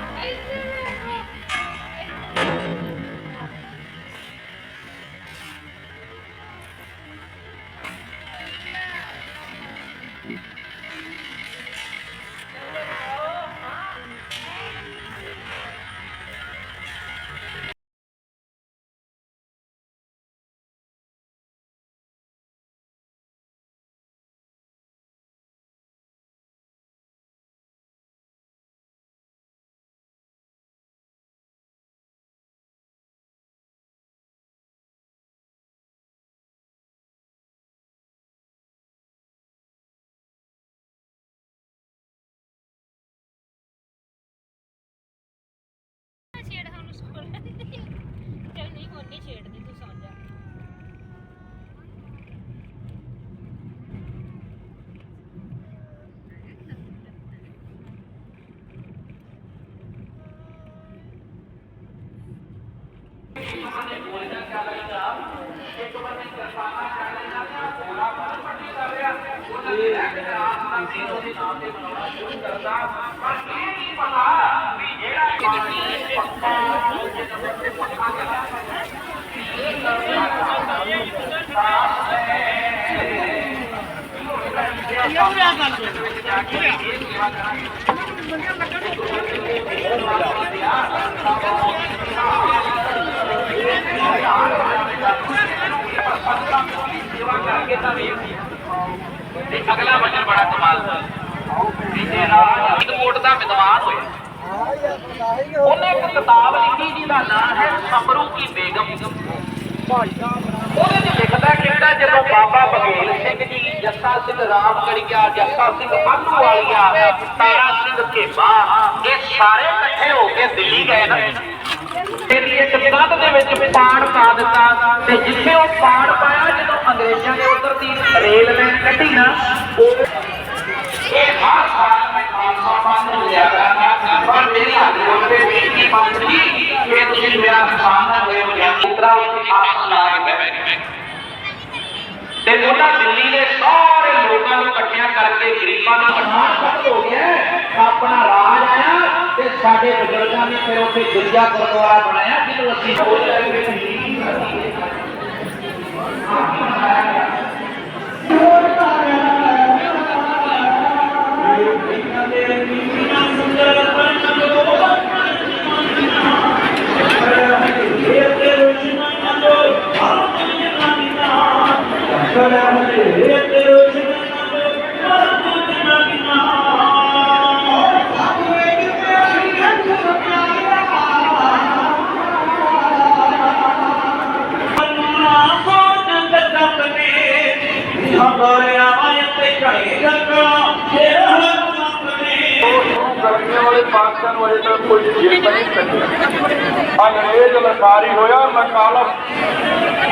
I did it! ਤੇ ਅਗਲਾ ਵਚਨ ਬੜਾ ਕਮਾਲ ਦਾ। ਕਹਿੰਦੇ ਦਾ ਵਿਦਵਾਨ ਹੋਇਆ। ਉਹਨੇ ਇੱਕ ਕਿਤਾਬ ਲਿਖੀ ਜਿਹਦਾ ਨਾਮ ਹੈ ਸਮਰੂ ਕੀ ਬੇਗਮ। ਉਹਦੇ ਵਿੱਚ ਲਿਖਦਾ ਕਿਹੜਾ ਜਦੋਂ ਬਾਬਾ ਬਗੇਲ ਸਿੰਘ ਜੀ, ਜੱਸਾ ਸਿੰਘ ਰਾਮਗੜੀਆ, ਜੱਸਾ ਸਿੰਘ ਆਲੂ ਵਾਲੀਆ ਤਾਰਾ ਸਿੰਘ ਘੇਬਾ ਇਹ ਸਾਰੇ ਇਕੱਠੇ ਹੋ ਕੇ ਦਿੱਲੀ ਗਏ ਨਾ। ਤੇਰੀ ਇੱਕ ਕੰਧ ਦੇ ਵਿੱਚ ਪਾੜ ਪਾ ਦਿੱਤਾ ਤੇ ਜਿੱਥੇ ਉਹ ਪਾੜ ਪਾਇਆ ਜਦੋਂ ਅੰਗਰੇਜ਼ਾਂ ਨੇ ਉਧਰ ਦੀ ਰੇਲ ਲਾਈਨ ਕੱਢੀ ਨਾ, ਉਹ ਇਹ ਹਰ ਸਾਲ ਮੈਂ ਖਾਲਸਾ ਪੰਥ ਨੂੰ ਲਿਆ ਕਰਾਂਗਾ ਪਰ ਮੇਰੀ ਹੱਥ ਜੋੜ ਕੇ ਬੇਨਤੀ ਪੰਥ ਜੀ ਕਿ ਤੁਸੀਂ ਮੇਰਾ ਨੁਕਸਾਨ ਨਾ ਹੋਏ ਜਾਂ ਪੁੱਤਰਾ ਉੱਤੇ ਆਸ ਲਾ ਕੇ ਬਹਿ ਗਏ ਤੇ ਉਹਨਾਂ ਦਿੱਲੀ ਦੇ ਸਾਰੇ ਲੋਕਾਂ ਨੂੰ ਇਕੱਠਿਆਂ ਕਰਕੇ ਗਰੀਬਾਂ ਦਾ ਪਠਾਨ ਖਤਮ ਹੋ ਗਿਆ ਹੈ। ਆਪਣਾ ਰਾਜ ਆਇਆ ਤੇ ਸਾਡੇ ਬਜ਼ੁਰਗਾਂ ਨੇ ਫਿਰ ਉੱਥੇ ਦੂਜਾ ਗੁਰਦੁਆਰਾ ਬਣਾਇਆ ਜਿਹਨੂੰ ਅਸੀਂ ਬੋਲ ਰਹੇ ਵਾਲੇ ਪਾਕਿਸਤਾਨ ਵਾਲੇ ਤਾਂ ਕੋਈ ਜਿੱਤ ਨਹੀਂ ਸਕਦਾ ਅੰਗਰੇਜ਼ ਲਖਾਰੀ ਹੋਇਆ ਮਕਾਲਮ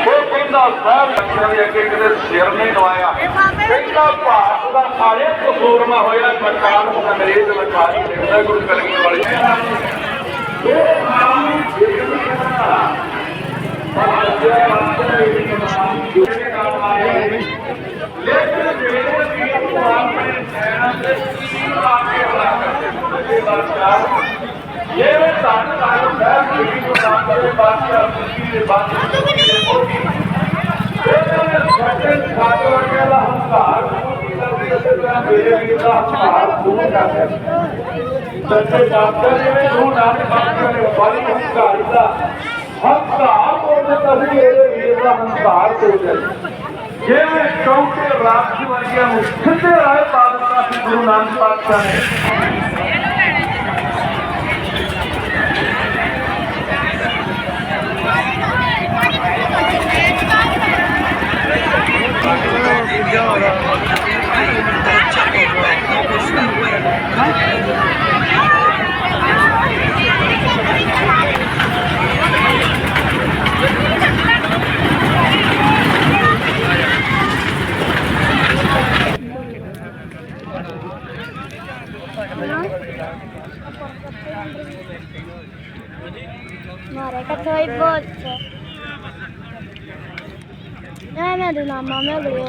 ਉਹ ਕਹਿੰਦਾ, ਸਾਹਿਬ ਬੱਚਿਆਂ ਦੇ ਅੱਗੇ ਕਿਤੇ ਸਿਰ ਨਹੀਂ ਨਵਾਇਆ ਕਹਿੰਦਾ, ਭਾਰਤ ਦਾ ਸਾਰੇ ਕਸੂਰਮਾ ਹੋਇਆ ਮਕਾਲਮ ਅੰਗਰੇਜ਼ ਲਖਾਰੀ ਲਿਖਦਾ ਗੁਰੂ ਕਲਮ ਵਾਲੇ ਇਹ ਨਾਮ ਜਿੱਤ ਨਹੀਂ ਕਰਨਾ ਲੇਕਿਨ ਜਿਹੜੇ ਵੀ ਉਹ ਆਪਣੇ ਸੈਨਾ ਦੇ ਕੀ ਆਗੇ ਬਣਾ ਕਰਦੇ ਬਾਦਸ਼ਾਹ ਇਹ ਵੇ ਧੰਨ ਧੰਨ ਸਾਹਿਬ ਜੀ ਨੂੰ ਨਾਮ ਦੇ ਬਾਦਸ਼ਾਹ ਮੁਖੀ ਦੇ ਬਾਦਸ਼ਾਹ ਇਹਨਾਂ ਨੇ ਸੱਚੇ ਸਾਡੇ ਵਰਗੇ ਦਾ ਹੰਕਾਰ ਮੇਰੇ ਵੀਰ ਦਾ ਹੰਕਾਰ ਦੂਰ ਕਰ ਦਿੱਤਾ ਸੱਚੇ ਡਾਕਟਰ ਜਿਵੇਂ ਨੂੰ ਨਾਮ ਬਾਦਸ਼ਾਹ ਨੇ ਬੜੀ ਹੰਕਾਰ ਦਾ ਹੰਕਾਰ ਬੋਲਦੇ ਤਸੀ ਇਹਦੇ ਵੀਰ ਦਾ ਹੰਕਾਰ ਹੋ ਜਾਏ ਜਿਵੇਂ ਚੌਂਕੇ ਰਾਖੀ ਵਰਗਿਆਂ ਨੂੰ ਸਿੱਧੇ ਰਾਹ ਪਾ ਦਿੱਤਾ ਸੀ ਗੁਰੂ ਨਾਨਕ ਪਾਤਸ਼ਾਹ ਨੇ yaptı. Yemedi lan ben alıyor.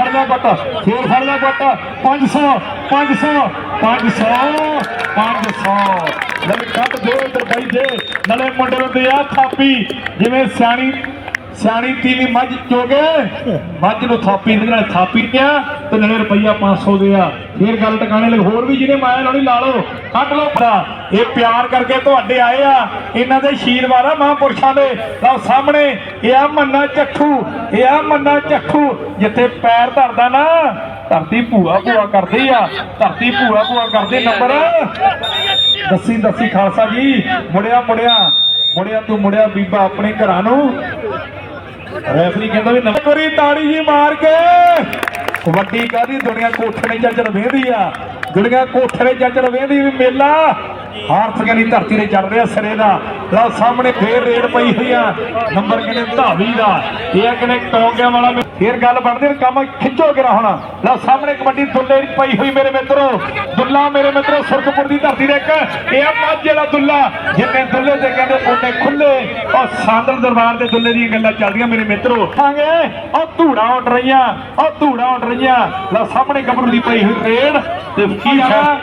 ਫੜ ਲਿਆ ਗੁੱਟ ਫੇਰ ਫੜ ਲਿਆ ਗੁੱਟ 500 500 500 500 ਨਾਲੇ ਕੱਟ ਦੇ ਉਧਰ ਬਾਈ ਦੇ। ਨਲੇ ਮੁੰਡੇ ਨੂੰ ਦੇ ਆ ਥਾਪੀ। ਜਿਵੇਂ ਸਿਆਣੀ ਸਿਆਣੀ ਤੀਵੀਂ ਮੱਝ ਚੋਗੇ? ਮੱਝ ਨੂੰ ਥਾਪੀ ਦੇ ਨਾਲ ਥਾਪੀ ਪਿਆ ਤੇ ਨਲੇ ਰੁਪਈਆ 500 ਦੇ ਆ। ਫੇਰ ਗੱਲ ਟਿਕਾਣੇ ਲਈ ਹੋਰ ਵੀ ਜਿਹਨੇ ਮਾਇਆ ਲਾਉਣੀ, ਲਾ ਲਓ। ਕੱਢ ਲਓ ਭਰਾ। ਇਹ ਪਿਆਰ ਕਰਕੇ ਤੁਹਾਡੇ ਆਏ ਆ। ਇਹਨਾਂ ਦੇ ਆਸ਼ੀਰਵਾਦ ਆ ਮਹਾਂਪੁਰਸ਼ਾਂ ਦੇ। ਲਓ ਸਾਹਮਣੇ, ਇਹ ਆ ਮੰਨਾ ਚੱਖੂ ਇਹ ਆ ਮੰਨਾ ਚੱਠੂ। ਜਿੱਥੇ ਪੈਰ ਧਰਦਾ ਨਾ, ਧਰਤੀ ਭੂਆ ਭੂਆ ਕਰਦੀ ਆ। ਧਰਤੀ ਭੂਆ ਭੂਆ ਕਰਦੀ, ਨੰਬਰ। ਦੱਸੀ ਦੱਸੀ ਖਾਲਸਾ ਜੀ। ਮੁੜਿਆ ਮੁੜਿਆ। ਮੁੜਿਆ ਤੂੰ ਮੁੜਿਆ ਬੀਬਾ ਆਪਣੇ ਘਰਾਂ ਨੂੰ। ਰੈਫਰੀ ਕਹਿੰਦਾ ਵੀ ਨੰਬਰ ਕਰੀ ਤਾੜੀ ਜੀ ਮਾਰ ਕੇ। ਕਬੱਡੀ ਕਾਦੀ ਦੁਨੀਆ ਕੋਠੜੇ ਜੱਜਰ ਵੇਂਦੀ ਆ। ਦੁਨੀਆ ਕੋਠੜੇ ਜੱਜਰ ਵੇਂਦੀ ਵੀ ਮੇਲਾ। ਹਾਰਥ ਕਹਿੰਦੀ ਧਰਤੀ ਤੇ ਚੱਲ ਰਿਹਾ ਸਿਰੇ ਦਾ। ਲਓ ਸਾਹਮਣੇ ਫੇਰ ਰੇਡ ਪਈ ਹੋਈ ਆ। ਨੰਬਰ ਕਹਿੰਦੇ ਧਾਵੀ ਦਾ। ਇਹ ਆ ਕਹਿੰਦੇ ਟੌਂਗਿਆਂ ਵਾਲਾ ਫੇਰ ਗੱਲ ਬਣਦੀ ਕੰਮ ਖਿੱਚੋ ਕਿਰਾ ਹੁਣ। ਲਓ ਸਾਹਮਣੇ ਕਬੱਡੀ ਦੁੱਲੇ ਦੀ ਪਈ ਹੋਈ ਮੇਰੇ ਮਿੱਤਰੋ। ਦੁੱਲਾ ਮੇਰੇ ਮਿੱਤਰੋ ਸੁਰਖਪੁਰ ਦੀ ਧਰਤੀ ਦੇ ਇੱਕ। ਇਹ ਆ ਮੱਝ ਵਾਲਾ ਦੁੱਲਾ। ਜਿੰਨੇ ਦੁੱਲੇ ਤੇ ਕਹਿੰਦੇ ਉਹਨੇ ਖੁੱਲੇ ਉਹ ਸਾਂਦਲ ਦਰਬਾਰ ਦੇ ਦੁੱਲੇ ਦੀਆਂ ਗੱਲਾਂ ਚੱਲਦੀਆਂ ਮੇਰੇ ਮਿੱਤਰੋ। ਖਾਂਗੇ ਉਹ ਧੂੜਾ ਉੱਡ ਰਹੀਆਂ ਉਹ ਧੂੜਾ ਉੱਡ ਰਹੀਆਂ। ਲਓ ਸਾਹਮਣੇ ਗੱਭਰੂ ਦੀ ਪਈ ਹੋਈ ਰੇਡ। ਤੇ ਕੀ ਆ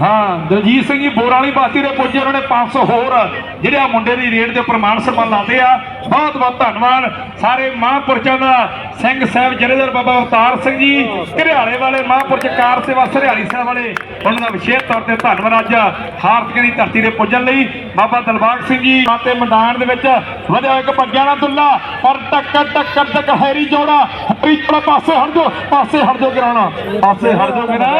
ਹਾਂ, ਦਲਜੀਤ ਸਿੰਘ ਜੀ, ਬੋਰ ਵਾਲੀ ਬਾਤੀ ਦੇ ਪੁੱਜੇ, ਉਹਨਾਂ ਨੇ 500 ਹੋਰ ਜਿਹੜੇ ਆ ਮੁੰਡੇ ਦੀ ਰੇਡ ਦੇ ਪ੍ਰਮਾਣ ਸਨਮਾਨ ਲਾਤੇ ਆ। ਬਹੁਤ ਬਹੁਤ ਧੰਨਵਾਦ। ਸਾਰੇ ਮਹਾਂਪੁਰਸ਼ਾਂ ਦਾ ਸਿੰਘ ਸਾਹਿਬ ਜਰੇਦਰ ਬਾਬਾ ਅਵਤਾਰ ਸਿੰਘ ਜੀ, ਘਰਿਆਲੇ ਵਾਲੇ ਮਹਾਂਪੁਰਸ਼ ਕਾਰ ਸੇਵਾ ਸਰਿਆਲੀ ਸਾਹਿਬ ਵਾਲੇ, ਉਹਨਾਂ ਦਾ ਵਿਸ਼ੇਸ਼ ਤੌਰ ਤੇ ਧੰਨਵਾਦ ਅੱਜ ਹਾਰਤਕੇ ਦੀ ਧਰਤੀ ਦੇ ਪੁੱਜਣ ਲਈ। ਬਾਬਾ ਦਲਬਾਗ ਸਿੰਘ ਜੀ ਤੇ ਮੈਦਾਨ ਦੇ ਵਿੱਚ ਵਧਿਆ ਇੱਕ ਭੱਗਿਆ ਨਾ ਦੁੱਲਾ, ਪਰ ਟੱਕਰ ਟੱਕ ਤੱਕ ਹੈਰੀ ਜੋੜਾ ਹੈਰੀ ਪਾਸੇ ਹਟ ਜਾਓ, ਪਾਸੇ ਹਟ ਜਾਓ ਕਰਾਉਣਾ ਪਾਸੇ ਹਟ ਜਾਓਗੇ ਨਾ